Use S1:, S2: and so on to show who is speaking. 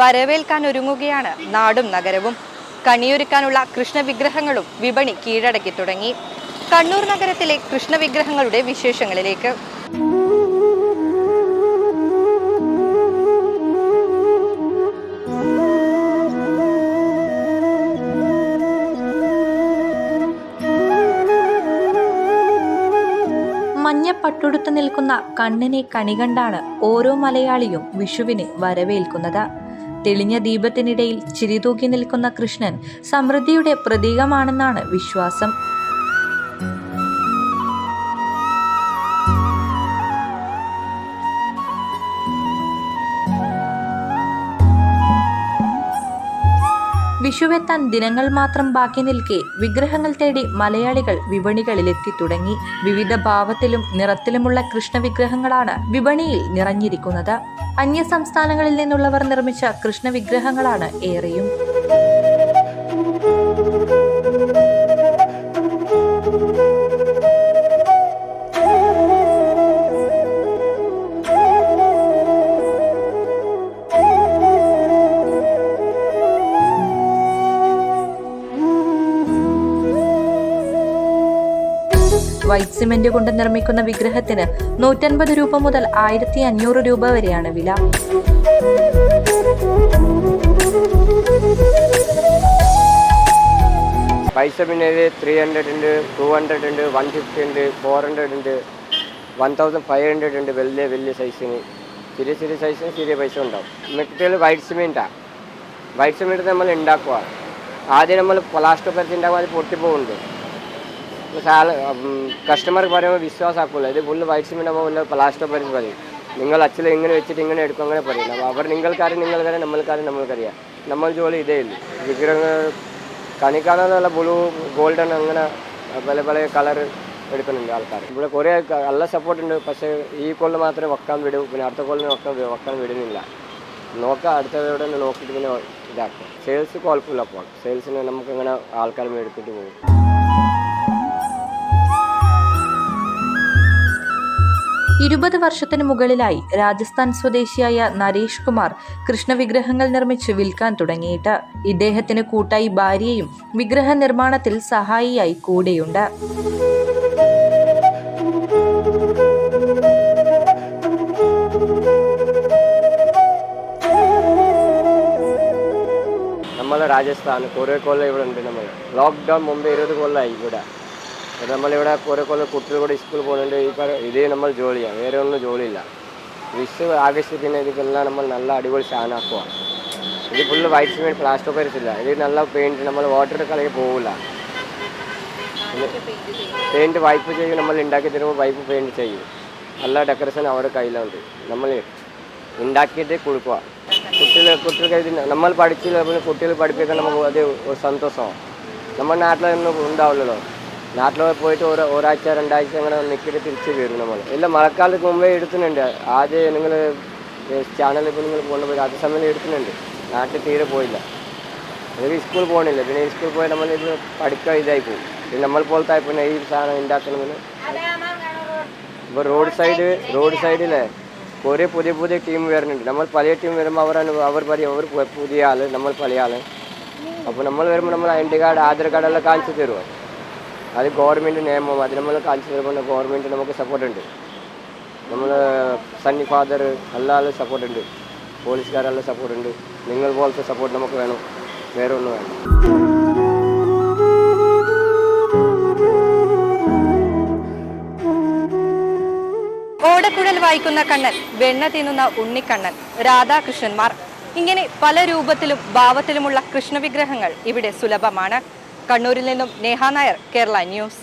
S1: വരവേൽക്കാൻ ഒരുങ്ങുകയാണ് നാടും നഗരവും. കണിയൊരുക്കാനുള്ള കൃഷ്ണവിഗ്രഹങ്ങളും വിപണി കീഴടക്കി തുടങ്ങി. കണ്ണൂർ നഗരത്തിലെ കൃഷ്ണവിഗ്രഹങ്ങളുടെ വിശേഷങ്ങളിലേക്ക്. മഞ്ഞ പട്ടുടുത്ത് നിൽക്കുന്ന കണ്ണിനെ കണികണ്ടാണ് ഓരോ മലയാളിയും വിഷുവിനെ വരവേൽക്കുന്നത്. തെളിഞ്ഞ ദീപത്തിനിടയിൽ ചിരിതൂക്കി നിൽക്കുന്ന കൃഷ്ണൻ സമൃദ്ധിയുടെ പ്രതീകമാണെന്നാണ് വിശ്വാസം. വിഷുവെത്താൻ ദിനങ്ങൾ മാത്രം ബാക്കി നിൽക്കെ വിഗ്രഹങ്ങൾ തേടി മലയാളികൾ വിപണികളിലെത്തി തുടങ്ങി. വിവിധ ഭാവത്തിലും നിറത്തിലുമുള്ള കൃഷ്ണവിഗ്രഹങ്ങളാണ് വിപണിയിൽ നിറഞ്ഞിരിക്കുന്നത്. അന്യ സംസ്ഥാനങ്ങളിൽ നിന്നുള്ളവർ നിർമ്മിച്ച കൃഷ്ണവിഗ്രഹങ്ങളാണ് ഏറെയും. വൈറ്റ് സിമെന്റ് കൊണ്ട് നിർമ്മിക്കുന്ന വിഗ്രഹത്തിന് നൂറ്റൻപത് രൂപ മുതൽ ആയിരത്തി അഞ്ഞൂറ് രൂപ വരെയാണ് വില.
S2: പൈസ പിന്നെ ത്രീ ഹൺഡ്രഡ് ഉണ്ട് ടു ഹൺഡ്രഡ് ഉണ്ട് വൺ ഫിഫ്റ്റി ഉണ്ട് ഫോർ ഹൺഡ്രഡ് ഉണ്ട് വൺ തൗസൻഡ് ഫൈവ് ഹൺഡ്രഡ് ഉണ്ട് വലിയ വലിയ സൈസിന് ചെറിയ ചെറിയ സൈസിന് ചെറിയ പൈസ ഉണ്ടാവും. മെറ്റീരിയൽ വൈറ്റ് സിമെന്റാണ് വൈറ്റ് സിമെന്റ് നമ്മൾ ഉണ്ടാക്കുക ആദ്യം നമ്മൾ പ്ലാസ്റ്റർ പരത്തി ഉണ്ടാകുമ്പോൾ അത് പൊട്ടിപ്പോകുന്നുണ്ട് സാല കസ്റ്റമർക്ക് പറയുമ്പോൾ വിശ്വാസമാക്കില്ല ഇത് ഫുള്ള് വൈറ്റ് സിമെന്റ് ആകുമ്പോൾ വല്ല പ്ലാസ്റ്റർ പരിസ് പറയും. നിങ്ങൾ അച്ഛൻ ഇങ്ങനെ വെച്ചിട്ട് ഇങ്ങനെ എടുക്കും അങ്ങനെ പറയും. അപ്പോൾ അവർ നിങ്ങൾക്കാരും നിങ്ങൾക്കറിയാം നമ്മൾക്കാരും നമ്മൾക്കറിയാം. നമ്മൾ ജോലി ഇതേ ഉള്ളൂ. വിഗ്രഹങ്ങൾ കണിക്കാണെന്നുള്ള ബ്ലൂ ഗോൾഡൻ അങ്ങനെ പല പല കളർ എടുക്കുന്നുണ്ട് ആൾക്കാർ ഇവിടെ കുറേ നല്ല സപ്പോർട്ട് ഉണ്ട്. പക്ഷേ ഈ കൊല്ലം മാത്രമേ വെക്കാൻ വിടൂ. പിന്നെ അടുത്ത കോളിന് വെക്കാൻ വെക്കാൻ വിടുന്നില്ല. നോക്കാം അടുത്തവരോട് നോക്കിയിട്ട് പിന്നെ ഇതാക്കാം. സെയിൽസ് കുഴപ്പമില്ല അപ്പോൾ. സെയിൽസിന് നമുക്ക് ഇങ്ങനെ ആൾക്കാർ മേടിച്ചിട്ട് പോകും
S1: ഇരുപത് വർഷത്തിന് മുകളിലായി രാജസ്ഥാൻ സ്വദേശിയായ നരേഷ് കുമാർ കൃഷ്ണവിഗ്രഹങ്ങൾ നിർമ്മിച്ച് വിൽക്കാൻ തുടങ്ങിയിട്ട്. ഇദ്ദേഹത്തിന് കൂട്ടായി ഭാര്യയും വിഗ്രഹ നിർമ്മാണത്തിൽ സഹായിയായി കൂടെയുണ്ട്.
S2: നമ്മൾ രാജസ്ഥാൻ കുറേ കൊല്ലം ഇവിടെ ഉണ്ട് നമ്മൾ ലോക്ക്ഡൗൺ മുമ്പ് ഇരുപത് കൊല്ലമായി ഇവിടെ. അപ്പോൾ നമ്മളിവിടെ ഓരോ കൊല്ലം കുട്ടികൾ കൂടെ സ്കൂളിൽ പോകുന്നുണ്ട്. ഈ ഇതേ നമ്മൾ ജോലിയാണ് വേറെ ഒന്നും ജോലിയില്ല. വിഷു ആകർഷിക്കുന്ന ഇതിക്കെല്ലാം നമ്മൾ നല്ല അടിപൊളി സാധനമാക്കുക ഇത് ഫുള്ള് വൈറ്റ് സിമെന്റ് പ്ലാസ്റ്റർ പരിച്ചില്ല ഇത് നല്ല പെയിന്റ് നമ്മൾ വാട്ടർ കളയിൽ പോകില്ല പെയിന്റ് വൈപ്പ് ചെയ്യും നമ്മൾ ഉണ്ടാക്കി തരുമ്പോൾ വൈപ്പ് പെയിന്റ് ചെയ്യും. നല്ല ഡെക്കറേഷൻ അവരുടെ കയ്യിലുണ്ട്. നമ്മൾ ഉണ്ടാക്കിയിട്ട് കൊടുക്കുക കുട്ടികൾ കുട്ടികൾക്ക് ഇത് നമ്മൾ പഠിച്ചില്ല കുട്ടികൾ പഠിപ്പിക്കാൻ നമുക്ക് അത് സന്തോഷമാണ് നമ്മുടെ നാട്ടിലൊന്നും ഉണ്ടാവില്ലല്ലോ. നാട്ടിൽ പോയിട്ട് ഒരു ഒരാഴ്ച രണ്ടാഴ്ച അങ്ങനെ നിൽക്കിയിട്ട് തിരിച്ച് വരും നമ്മൾ ഇല്ല മഴക്കാലത്ത് മുമ്പേ എടുക്കുന്നുണ്ട് ആദ്യം നിങ്ങൾ ചാനലിൽ ഇപ്പോൾ നിങ്ങൾ കൊണ്ടുപോയി ആദ്യ സമയം എടുക്കുന്നുണ്ട് നാട്ടിൽ തീരെ പോയില്ല. അല്ലെങ്കിൽ സ്കൂൾ പോകണില്ല പിന്നെ സ്കൂളിൽ പോയി നമ്മളിത് പഠിക്കാൻ ഇതായി പോകും. പിന്നെ നമ്മൾ പോലത്തെ പിന്നെ ഈ സാധനം ഉണ്ടാക്കണമെന്ന് ഇപ്പോൾ റോഡ് സൈഡ് റോഡ് സൈഡിലെ കുറേ പുതിയ പുതിയ ടീം വരുന്നുണ്ട്. നമ്മൾ പഴയ ടീം വരുമ്പോൾ അവരാണ് അവർ പറയും അവർ പുതിയ ആൾ നമ്മൾ പഴയ ആൾ അപ്പോൾ നമ്മൾ വരുമ്പോൾ നമ്മൾ ഐ ഡി കാർഡ് ആധാർ കാർഡെല്ലാം കാണിച്ചു തരുമോ അത് ഗവൺമെന്റ് നിയമം അത് നമ്മൾ കാണിച്ചു തരുമ്പോൾ ഗവൺമെന്റ് നമുക്ക് സപ്പോർട്ട് ഉണ്ട്. നമ്മൾ സണ്ണി ഫാദർ എല്ലാവരും സപ്പോർട്ട് ഉണ്ട്. പോലീസുകാരെല്ലാം സപ്പോർട്ട് ഉണ്ട്. നിങ്ങൾ പോലത്തെ സപ്പോർട്ട് നമുക്ക് വേണം. വേറെ ഒന്നും വേണം
S1: ഓടക്കുഴൽ വായിക്കുന്ന കണ്ണൻ വെണ്ണ തിന്നുന്ന ഉണ്ണിക്കണ്ണൻ രാധാകൃഷ്ണന്മാർ. ഇങ്ങനെ പല രൂപത്തിലും ഭാവത്തിലുമുള്ള കൃഷ്ണവിഗ്രഹങ്ങൾ ഇവിടെ സുലഭമാണ്. കണ്ണൂരിൽ നിന്നും നേഹ നായർ കേരള ന്യൂസ്.